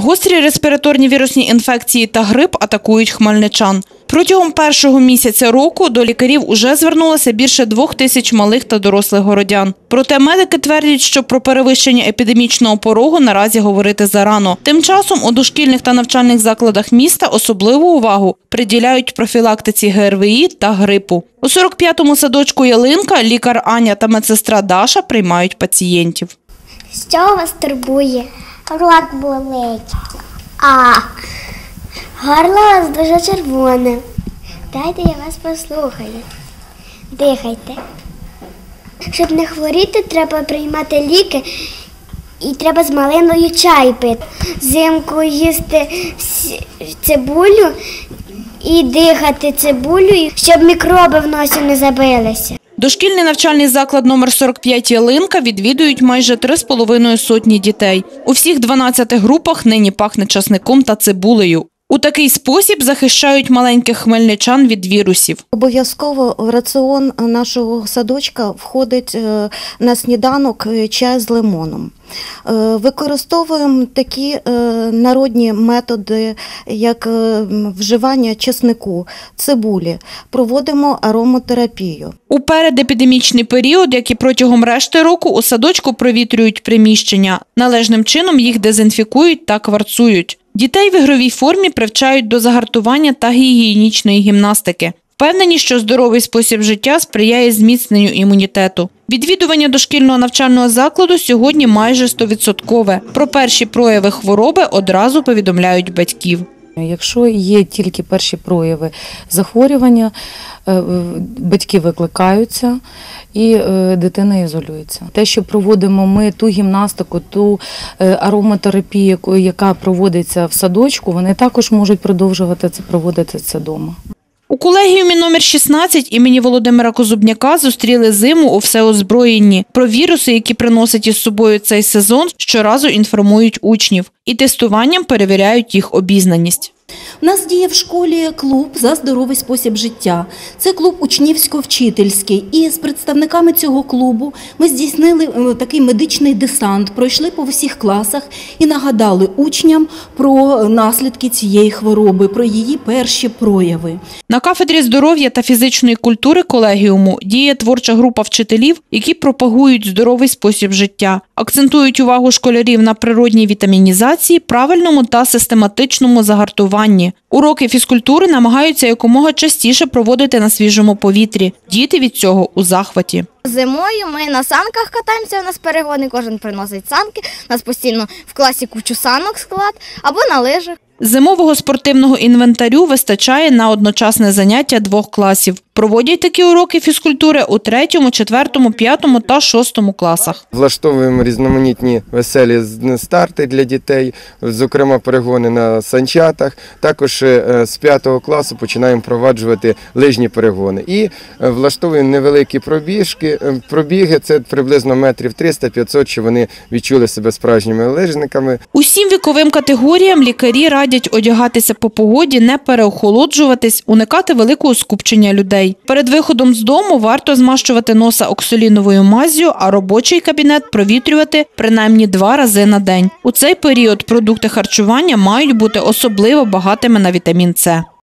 Гострі респіраторні вірусні інфекції та грип атакують хмельничан. Протягом першого місяця року до лікарів уже звернулося більше двох тисяч малих та дорослих городян. Проте медики твердять, що про перевищення епідемічного порогу наразі говорити зарано. Тим часом у дошкільних та навчальних закладах міста особливу увагу приділяють профілактиці ГРВІ та грипу. У 45-му садочку Ялинка лікар Аня та медсестра Даша приймають пацієнтів. Що вас турбує? Горло болить. А горло у вас дуже червоне. Дайте я вас послухаю. Дихайте. Щоб не хворіти, треба приймати ліки і треба з малиною чай пити. Зимку їсти цибулю і дихати цибулею, щоб мікроби в носі не забилися. Дошкільний навчальний заклад номер 45 «Ялинка» відвідують майже 3,5 сотні дітей. У всіх 12 групах нині пахне часником та цибулею. У такий спосіб захищають маленьких хмельничан від вірусів. Обов'язково в раціон нашого садочка входить е, на сніданок е, чай з лимоном. Е, Використовуємо такі народні методи, як вживання чеснику, цибулі, проводимо аромотерапію. У передепідемічний період, як і протягом решти року, у садочку провітрюють приміщення. Належним чином їх дезінфікують та кварцують. Дітей в ігровій формі привчають до загартування та гігієнічної гімнастики. Впевнені, що здоровий спосіб життя сприяє зміцненню імунітету. Відвідування дошкільного навчального закладу сьогодні майже 100%. Про перші прояви хвороби одразу повідомляють батьків. Якщо є тільки перші прояви захворювання, е, батьки викликаються і е, дитина ізолюється. Те, що проводимо ми ту гімнастику, ту е, ароматерапію, яка проводиться в садочку, вони також можуть продовжувати це проводити це вдома. Колегіумі номер 16 імені Володимира Козубняка зустріли зиму у всеозброєнні. Про віруси, які приносить із собою цей сезон, щоразу інформують учнів і тестуванням перевіряють їх обізнаність. Нас діє в школі клуб за здоровий спосіб життя. Це клуб учнівсько-вчительський. І з представниками цього клубу ми здійснили е, такий медичний десант, пройшли по всіх класах і нагадали учням про наслідки цієї хвороби, про її перші прояви. На кафедрі здоров'я та фізичної культури колегіуму діє творча група вчителів, які пропагують здоровий спосіб життя, акцентують увагу школярів на природній вітамінізації, правильному та систематичному загартуванні. Уроки фізкультури намагаються якомога частіше проводити на свіжому повітрі. Діти від цього у захваті. Зимою ми на санках катаємося, у нас перегони, кожен приносить санки. У нас постійно в класі кучу санок склад або на лижах. Зимового спортивного інвентарю вистачає на одночасне заняття двох класів. Проводять такі уроки фізкультури у третьому, четвертому, п'ятому та шостому класах. Влаштовуємо різноманітні веселі старти для дітей, зокрема перегони на санчатах. Також е, з п'ятого класу починаємо впроваджувати лижні перегони. І е, влаштовуємо невеликі пробіжки. е, Пробіги це приблизно метрів 300-500, щоб вони відчули себе справжніми лижниками. Усім віковим категоріям лікарі радять одягатися по погоді, не переохолоджуватись, уникати великого скупчення людей. Перед виходом з дому варто змащувати носа оксоліновою маззю, а робочий кабінет провітрювати принаймні два рази на день. У цей період продукти харчування мають бути особливо багатими на вітамін С.